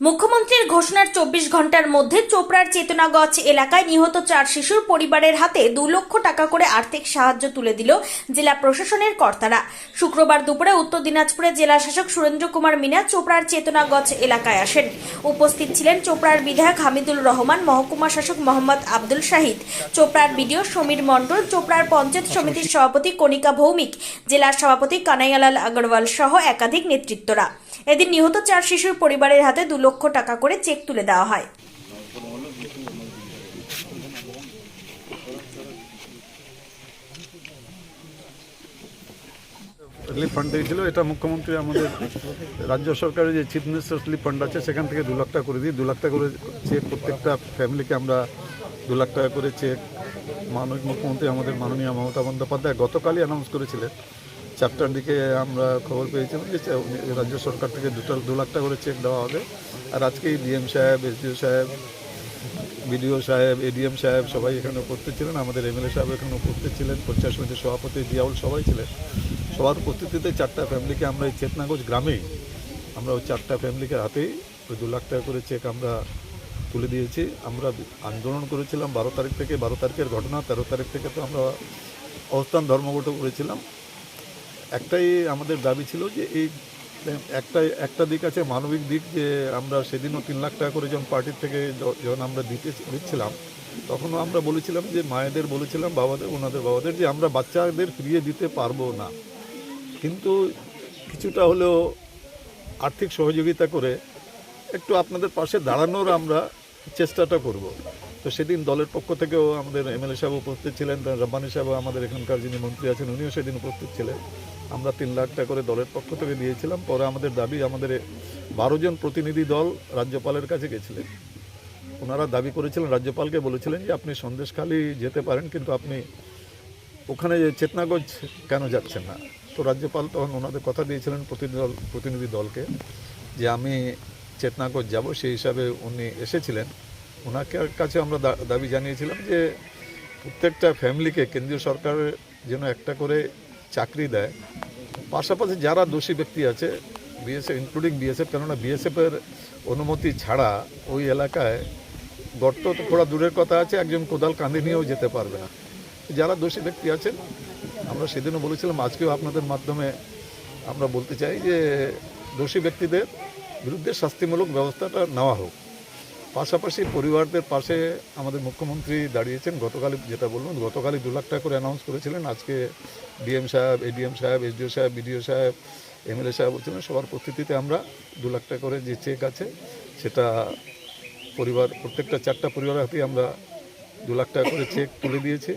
মুখ্যমন্ত্রীর ঘোষণার চব্বিশ ঘণ্টার মধ্যে চোপড়ার চেতনাগঞ্জ এলাকায় নিহত চার শিশুর পরিবারের হাতে দু লক্ষ টাকা করে আর্থিক সাহায্য তুলে দিল জেলা প্রশাসনের কর্তারা। শুক্রবার দুপুরে উত্তর দিনাজপুরে জেলা শাসক সুরেন্দ্র কুমার মিনা চোপড়ার চেতনাগঞ্জ এলাকায় আসেন। উপস্থিত ছিলেন চোপড়ার বিধায়ক হামিদুল রহমান, মহকুমা শাসক মোহাম্মদ আব্দুল শাহিদ, চোপড়ার বিডিও সমীর মণ্ডল, চোপড়ার পঞ্চায়েত সমিতির সভাপতি কণিকা ভৌমিক, জেলার সভাপতি কানাইয়ালাল আগরওয়াল সহ একাধিক নেতৃত্বরা। এদিন নিহত চার শিশুর পরিবারের হাতে দু লক্ষ টাকা করে চেক তুলে দেওয়া হয়। রিলিফ ফান্ড দিয়েছিল, এটা মুখ্যমন্ত্রী আমাদের রাজ্য সরকারের যে চিফ মিনিস্টার রিলিফ ফান্ড আছে, সেখান থেকে দু লাখ টাকা করে দিই দু লাখ টাকা করে চেক প্রত্যেকটা ফ্যামিলিকে আমরা দু লাখ টাকা করে চেক, মাননীয় মুখ্যমন্ত্রী আমাদের মাননীয় মমতা বন্দ্যোপাধ্যায় গতকালই অ্যানাউন্স করেছিলেন চারটার দিকে আমরা খবর পেয়েছিলাম যে রাজ্য সরকার থেকে দুটো, দু লাখ টাকা করে চেক দেওয়া হবে। আর আজকেই ডিএম সাহেব এসডিও সাহেব বিডিও সাহেব এডিএম সাহেব সবাই এখানে উপস্থিত ছিলেন। আমাদের এমএলএ সাহেব এখানে উপস্থিত ছিলেন। পঞ্চায়েত সমিতির সভাপতি জিয়াউল সবাই ছিলেন। সবার উপস্থিতিতে চারটা ফ্যামিলিকে আমরা এই চেতনাগঞ্জ গ্রামেই আমরা ওই চারটা ফ্যামিলিকে হাতেই ওই দু লাখ টাকা করে চেক আমরা তুলে দিয়েছি। আমরা আন্দোলন করেছিলাম বারো তারিখ থেকে। বারো তারিখের ঘটনা, তেরো তারিখ থেকে তো আমরা অবস্থান ধর্মঘট করেছিলাম। একটাই আমাদের দাবি ছিল যে এই, একটা একটা দিক আছে মানবিক দিক যে আমরা সেদিনও তিন লাখ টাকা করে যখন পার্টির থেকে যখন আমরা দিতে দিচ্ছিলাম তখনও আমরা বলেছিলাম যে মায়েদের বলেছিলাম, বাবাদের, ওনাদের বাবাদের যে আমরা বাচ্চাদের ফিরিয়ে দিতে পারব না। কিন্তু কিছুটা হলেও আর্থিক সহযোগিতা করে একটু আপনাদের পাশে দাঁড়ানোর আমরা চেষ্টাটা করব। তো সেদিন দলের পক্ষ থেকেও আমাদের এমএলএ সাহেব উপস্থিত ছিলেন রব্বানি সাহেব আমাদের এখানকার যিনি মন্ত্রী আছেন, উনিও সেদিন উপস্থিত ছিলেন। আমরা তিন লাখ টাকা করে দলের পক্ষ থেকে দিয়েছিলাম, পরে আমাদের দাবি আমাদের বারো জন প্রতিনিধি দল রাজ্যপালের কাছে গেছিলেন। ওনারা দাবি করেছিলেন, রাজ্যপালকে বলেছিলেন যে আপনি সন্দেশখালি যেতে পারেন, কিন্তু আপনি ওখানে যে চেতনাগঞ্জ কেন যাচ্ছেন না? তো রাজ্যপাল তখন ওনাদের কথা দিয়েছিলেন প্রতিনিধি দল প্রতিনিধি দলকে যে আমি চেতনাগঞ্জ যাব, সেই হিসাবে উনি এসেছিলেন। ওনাকে কাছে আমরা দাবি জানিয়েছিলাম যে, প্রত্যেকটা ফ্যামিলিকে কেন্দ্রীয় সরকারের যেন একটা করে চাকরি দেয়। পাশাপাশি যারা দোষী ব্যক্তি আছে বিএসএফ ইনক্লুডিং বিএসএফ কেননা বিএসএফের অনুমতি ছাড়া ওই এলাকায় গর্ত তো খোঁড়া দূরের কথা আছে, একজন কোদাল কাঁধে নিয়েও যেতে পারবে না। যারা দোষী ব্যক্তি আছেন, আমরা সেদিনও বলেছিলাম, আজকেও আপনাদের মাধ্যমে আমরা বলতে চাই যে, দোষী ব্যক্তিদের বিরুদ্ধে শাস্তিমূলক ব্যবস্থাটা নেওয়া হোক। পাশাপাশি পরিবারদের পাশে আমাদের মুখ্যমন্ত্রী দাঁড়িয়েছেন। গতকালই যেটা বললাম, গতকালই দু লাখ টাকা করে অ্যানাউন্স করেছিলেন। আজকে ডিএম সাহেব, এডিএম সাহেব, এসডিও সাহেব, বিডিও সাহেব, এমএলএ সাহেব বলছিলেন, সবার উপস্থিতিতে আমরা দু লাখ টাকা করে যে চেক আছে, সেটা পরিবার, প্রত্যেকটা চারটা পরিবারের হাতেই আমরা দু লাখ টাকা করে চেক তুলে দিয়েছি।